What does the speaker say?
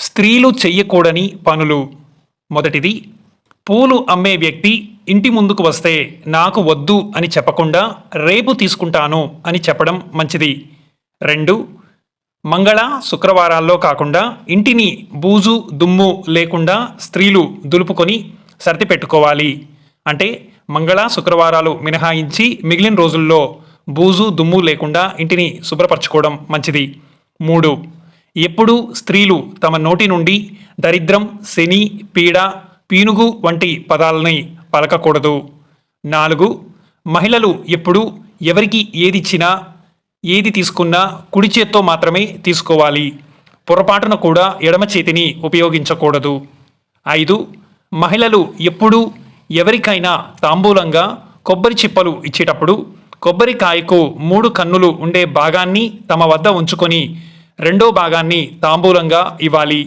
స్త్రీలు చెయ్యకూడని పనులు. మొదటిది పూలు అమ్మే వ్యక్తి ఇంటి ముందుకు వస్తే నాకు వద్దు అని చెప్పకుండా రేపు తీసుకుంటాను అని చెప్పడం మంచిది. రెండు మంగళ శుక్రవారాల్లో కాకుండా ఇంటిని బూజు దుమ్ము లేకుండా స్త్రీలు దులుపుకొని సర్ది పెట్టుకోవాలి. అంటే మంగళ శుక్రవారాలు మినహాయించి మిగిలిన రోజుల్లో బూజు దుమ్ము లేకుండా ఇంటిని శుభ్రపరచుకోవడం మంచిది. మూడు ఎప్పుడూ స్త్రీలు తమ నోటి నుండి దరిద్రం శని పీడ పీనుగు వంటి పదాలని పలకకూడదు. నాలుగు మహిళలు ఎప్పుడు ఎవరికి ఏదిచ్చినా ఏది తీసుకున్నా కుడి చేత్తో మాత్రమే తీసుకోవాలి. పొరపాటున కూడా ఎడమ చేతిని ఉపయోగించకూడదు. ఐదు మహిళలు ఎప్పుడూ ఎవరికైనా తాంబూలంగా కొబ్బరి చిప్పలు ఇచ్చేటప్పుడు కొబ్బరికాయకు మూడు కన్నులు ఉండే భాగాన్ని తమ వద్ద ఉంచుకొని రెండో భాగాన్ని తాంబూలంగా ఇవ్వాలి.